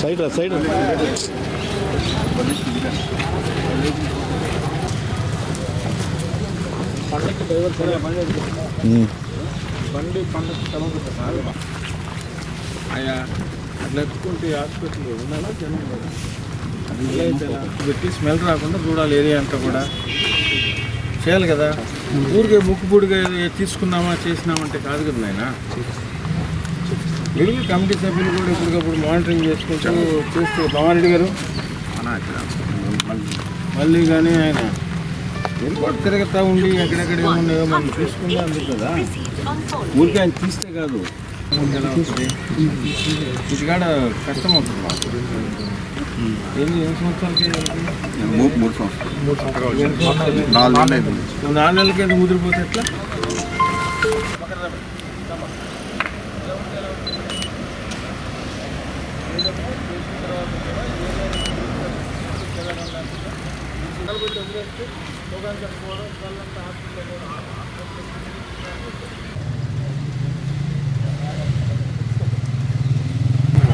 Side రా, side. ఉమ్. బండి పండుగ అయ్యా అట్లా ఎత్తుకుంటే హాస్పిటల్ ఉండాలా జనం పెట్టి స్మెల్ రాకుండా చూడాలి ఏరియా అంతా కూడా. చేయాలి కదా? ఊరికే ముక్కుపూడిగా తీసుకున్నామా చేసినామంటే కాదు కదా నాయన. వెళ్ళి కమిటీ సభ్యులు కూడా ఇప్పటికప్పుడు మానిటరింగ్ చేసుకుంటూ చూస్తూ రామారెడ్డి గారు. మళ్ళీ కానీ ఆయన ఎయిర్పోర్ట్ తిరగతా ఉండి ఎక్కడెక్కడ ఏమున్నాయో మనం తీసుకుందాం కదా. ఊరికే ఆయన తీస్తే కాదు. కాడ కష్టం అవుతుంది మాకు ఎన్ని ఎన్ని సంవత్సరాలకి మూడు సంవత్సరాలు. నాలుగు నెలలకి ఎందుకు ముదిరిపోతే ఎట్లా?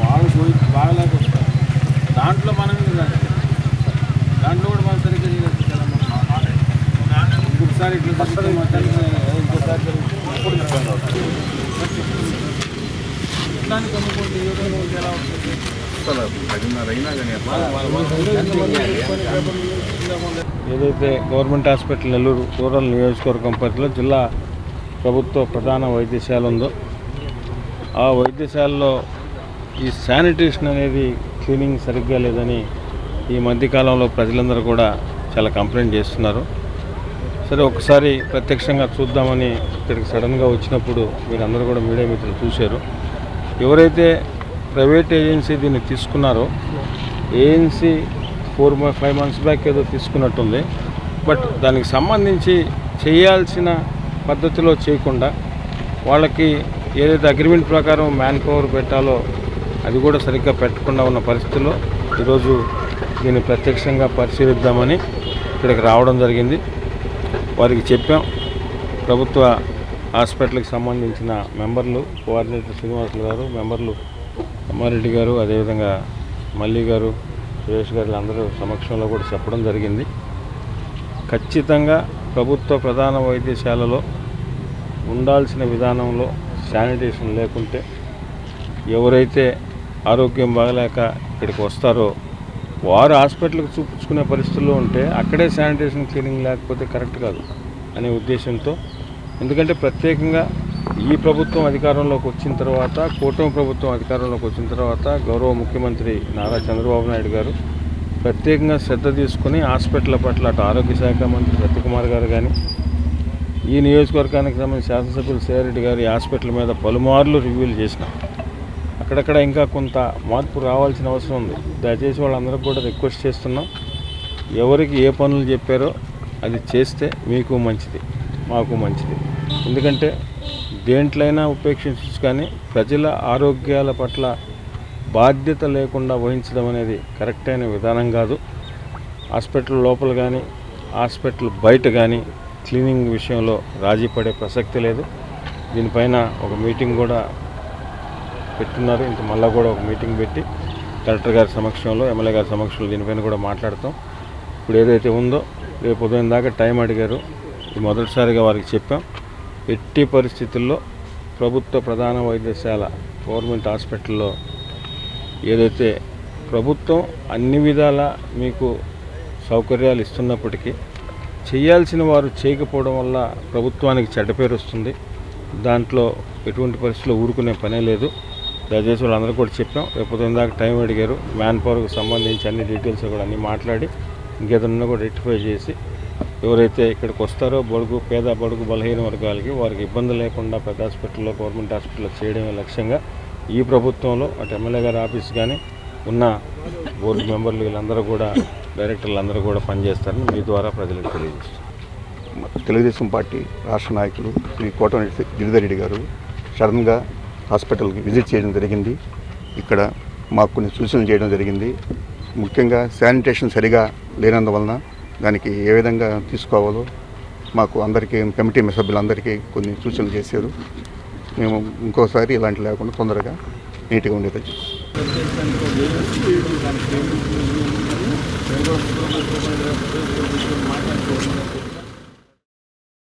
వాళ్ళు పోయి బాగలేక వస్తారు దాంట్లో మనం ఇది కాదు. దాంట్లో కూడా మనం సరిగ్గా చేయలేదు కదా మనం. ఇంకొకసారి ఇట్లా జరిగితే మాత్రం ఇంకోసారి జరిగితే అప్పుడు ఇబ్బంది అవుతుంది. ఇట్లాంటి కమ్ముకుంటే ఏ విధంగా ఉంటే ఎలా ఉంటుంది? అసలు తగినర అయినా కానీ అట్లా ఏదైతే గవర్నమెంట్ హాస్పిటల్ నెల్లూరు రూరల్ నియోజకవర్గం పరిధిలో జిల్లా ప్రభుత్వ ప్రధాన వైద్యశాల ఉందో ఆ వైద్యశాలలో ఈ శానిటేషన్ అనేది క్లీనింగ్ సరిగ్గా లేదని ఈ మధ్యకాలంలో ప్రజలందరూ కూడా చాలా కంప్లైంట్ చేస్తున్నారు. సరే ఒకసారి ప్రత్యక్షంగా చూద్దామని ఇక్కడికి సడన్గా వచ్చినప్పుడు మీరందరూ కూడా మీడియా మిత్రులు చూశారు. ఎవరైతే ప్రైవేట్ ఏజెన్సీ దీన్ని తీసుకున్నారో agency four five months back ఏదో తీసుకున్నట్టుంది. బట్ దానికి సంబంధించి చేయాల్సిన పద్ధతిలో చేయకుండా వాళ్ళకి ఏదైతే అగ్రిమెంట్ ప్రకారం మ్యాన్ పవర్ పెట్టాలో అది కూడా సరిగ్గా పెట్టకుండా ఉన్న పరిస్థితుల్లో ఈరోజు దీన్ని ప్రత్యక్షంగా పరిశీలిద్దామని ఇక్కడికి రావడం జరిగింది. వారికి చెప్పాం. ప్రభుత్వ హాస్పిటల్కి సంబంధించిన మెంబర్లు కోఆర్డినేటర్ శ్రీనివాసులు గారు మెంబర్లు అమ్మారెడ్డి గారు అదేవిధంగా మల్లి గారు సురేష్ గారు అందరూ సమక్షంలో కూడా చెప్పడం జరిగింది. ఖచ్చితంగా ప్రభుత్వ ప్రధాన వైద్యశాలలో ఉండాల్సిన విధానంలో శానిటేషన్ లేకుంటే ఎవరైతే ఆరోగ్యం బాగలేక ఇక్కడికి వస్తారో వారు హాస్పిటల్కి చూపించుకునే పరిస్థితుల్లో ఉంటే అక్కడే శానిటేషన్ క్లీనింగ్ లేకపోతే కరెక్ట్ కాదు అనే ఉద్దేశంతో. ఎందుకంటే ప్రత్యేకంగా ఈ ప్రభుత్వం అధికారంలోకి వచ్చిన తర్వాత కూటమి ప్రభుత్వం అధికారంలోకి వచ్చిన తర్వాత గౌరవ ముఖ్యమంత్రి నారా చంద్రబాబు నాయుడు గారు ప్రత్యేకంగా శ్రద్ధ తీసుకుని హాస్పిటల్ పట్ల అటు ఆరోగ్య శాఖ మంత్రి సత్యకుమార్ గారు కానీ ఈ నియోజకవర్గానికి సంబంధించిన శాసనసభ్యులు సేరెడ్డి గారు ఈ హాస్పిటల్ మీద పలుమార్లు రివ్యూలు చేసినారు. అక్కడక్కడ ఇంకా కొంత మార్పు రావాల్సిన అవసరం ఉంది. దయచేసి వాళ్ళందరికీ కూడా రిక్వెస్ట్ చేస్తున్నాం. ఎవరికి ఏ పనులు చెప్పారో అది చేస్తే మీకు మంచిది మాకు మంచిది. ఎందుకంటే దేంట్లైనా ఉపేక్షించు కానీ ప్రజల ఆరోగ్యాల పట్ల బాధ్యత లేకుండా వహించడం అనేది కరెక్ట్ అయిన విధానం కాదు. హాస్పిటల్ లోపల కానీ హాస్పిటల్ బయట కానీ క్లీనింగ్ విషయంలో రాజీ పడే ప్రసక్తి లేదు. దీనిపైన ఒక మీటింగ్ కూడా పెట్టున్నారు. ఇంక మళ్ళీ కూడా ఒక మీటింగ్ పెట్టి కలెక్టర్ గారి సమక్షంలో ఎమ్మెల్యే గారి సమక్షంలో దీనిపైన కూడా మాట్లాడతాం. ఇప్పుడు ఏదైతే ఉందో రేపు ఉదయం దాకా టైం అడిగారు. ఇది మొదటిసారిగా వారికి చెప్పాం. ఎట్టి పరిస్థితుల్లో ప్రభుత్వ ప్రధాన వైద్యశాల గవర్నమెంట్ హాస్పిటల్లో ఏదైతే ప్రభుత్వం అన్ని విధాల మీకు సౌకర్యాలు ఇస్తున్నప్పటికీ చేయాల్సిన వారు చేయకపోవడం వల్ల ప్రభుత్వానికి చెడ్డ పేరు వస్తుంది. దాంట్లో ఎటువంటి పరిస్థితుల్లో ఊరుకునే పనే లేదు. దయచేసి వాళ్ళందరూ కూడా చెప్పాం. లేకపోతే ఇందాక దాకా టైం అడిగారు మ్యాన్ పవర్కి సంబంధించి అన్ని డీటెయిల్స్ కూడా అన్నీ మాట్లాడి ఇంకేదన్నా కూడా రెక్టిఫై చేసి ఎవరైతే ఇక్కడికి వస్తారో బడుగు పేద బడుగు బలహీన వర్గాలకి వారికి ఇబ్బంది లేకుండా పెద్ద హాస్పిటల్లో గవర్నమెంట్ హాస్పిటల్లో చేయడమే లక్ష్యంగా ఈ ప్రభుత్వంలో అటు ఎమ్మెల్యే గారి ఆఫీస్ కానీ ఉన్న బోర్డు మెంబర్లు వీళ్ళందరూ కూడా డైరెక్టర్లు అందరూ కూడా పనిచేస్తారని మీ ద్వారా ప్రజలకు తెలియజేస్తారు తెలుగుదేశం పార్టీ రాష్ట్ర నాయకులు శ్రీ కోటమిరెడ్డి గిరిధర్ రెడ్డి గారు సడన్గా హాస్పిటల్కి విజిట్ చేయడం జరిగింది. ఇక్కడ మాకు కొన్ని సూచనలు చేయడం జరిగింది. ముఖ్యంగా శానిటేషన్ సరిగా లేనందువలన దానికి ఏ విధంగా తీసుకోవాలో మాకు అందరికీ కమిటీ సభ్యులందరికీ కొన్ని సూచనలు చేశారు. మేము ఇంకోసారి ఇలాంటి లేకుండా తొందరగా నీట్గా ఉండేది మాట్లాడుకోవాలి